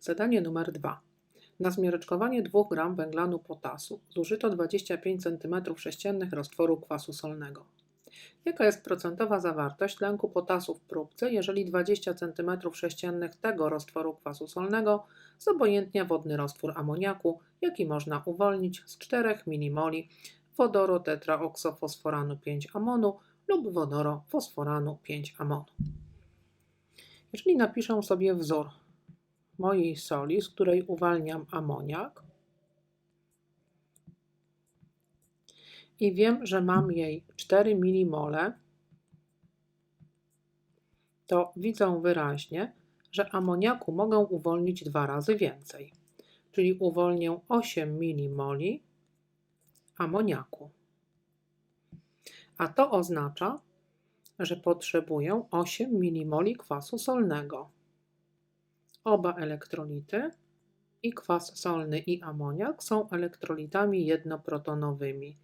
Zadanie numer 2. Na zmiareczkowanie 2 g węglanu potasu zużyto 25 cm3 roztworu kwasu solnego. Jaka jest procentowa zawartość tlenku potasu w próbce, jeżeli 20 cm3 tego roztworu kwasu solnego zobojętnia wodny roztwór amoniaku, jaki można uwolnić z 4 mmol wodoro tetraoksofosforanu 5-amonu lub wodoro fosforanu 5-amonu. Jeżeli napiszę sobie wzór mojej soli, z której uwalniam amoniak i wiem, że mam jej 4 mmol, to widzę wyraźnie, że amoniaku mogę uwolnić dwa razy więcej, czyli uwolnię 8 mmol amoniaku. A to oznacza, że potrzebuję 8 mmol kwasu solnego. Oba elektrolity, i kwas solny, i amoniak, są elektrolitami jednoprotonowymi.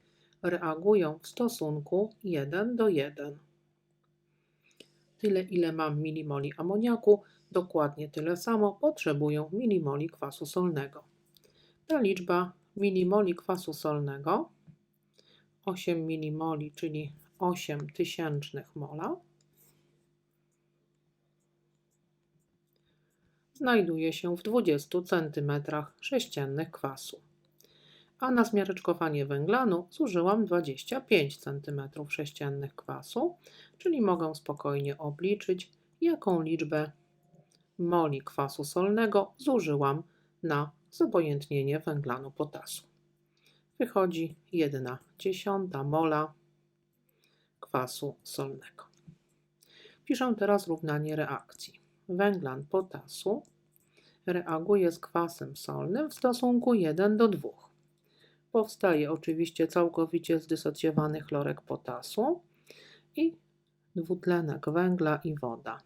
Reagują w stosunku 1 do 1. Tyle, ile mam milimoli amoniaku, dokładnie tyle samo potrzebuję milimoli kwasu solnego. Ta liczba milimoli kwasu solnego 8 milimoli, czyli 8 tysięcznych mola, znajduje się w 20 cm3 kwasu. A na zmiareczkowanie węglanu zużyłam 25 cm3 kwasu, czyli mogę spokojnie obliczyć, jaką liczbę moli kwasu solnego zużyłam na zobojętnienie węglanu potasu. Wychodzi 1 dziesiąta mola kwasu solnego. Piszę teraz równanie reakcji. Węglan potasu reaguje z kwasem solnym w stosunku 1 do 2. Powstaje oczywiście całkowicie zdysocjowany chlorek potasu i dwutlenek węgla i woda.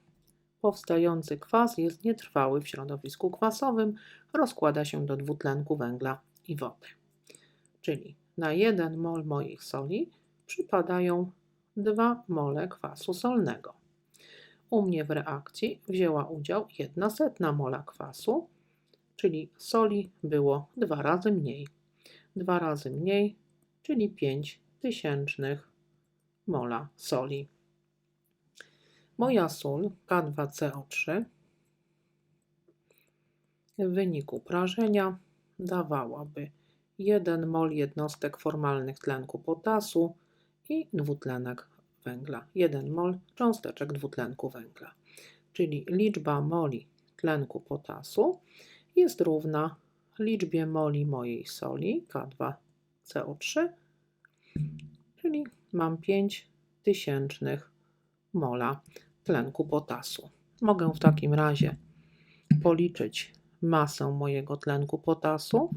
Powstający kwas jest nietrwały w środowisku kwasowym, rozkłada się do dwutlenku węgla i wody. Czyli na 1 mol moich soli przypadają 2 mole kwasu solnego. U mnie w reakcji wzięła udział 1 setna mola kwasu, czyli soli było dwa razy mniej. Dwa razy mniej, czyli 5 tysięcznych mola soli. Moja sól K2CO3 w wyniku prażenia dawałaby 1 mol jednostek formalnych tlenku potasu i dwutlenek węgla. 1 mol cząsteczek dwutlenku węgla. Czyli liczba moli tlenku potasu jest równa liczbie moli mojej soli K2CO3, czyli mam 5 tysięcznych mola tlenku potasu. Mogę w takim razie policzyć masę mojego tlenku potasu.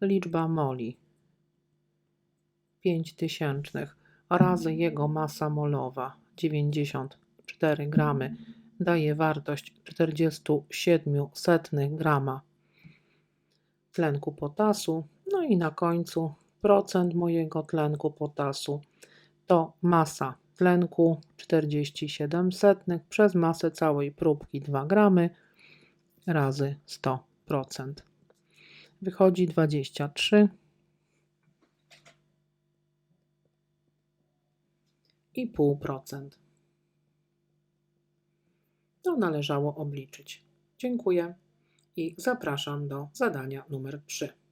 Liczba moli 5 tysięcznych razy jego masa molowa 94 gramy daje wartość 47 setnych grama tlenku potasu. No i na końcu procent mojego tlenku potasu to masa tlenku 47 setnych przez masę całej próbki 2 gramy razy 100%. Wychodzi 23 i pół procent. To należało obliczyć. Dziękuję i zapraszam do zadania numer 3.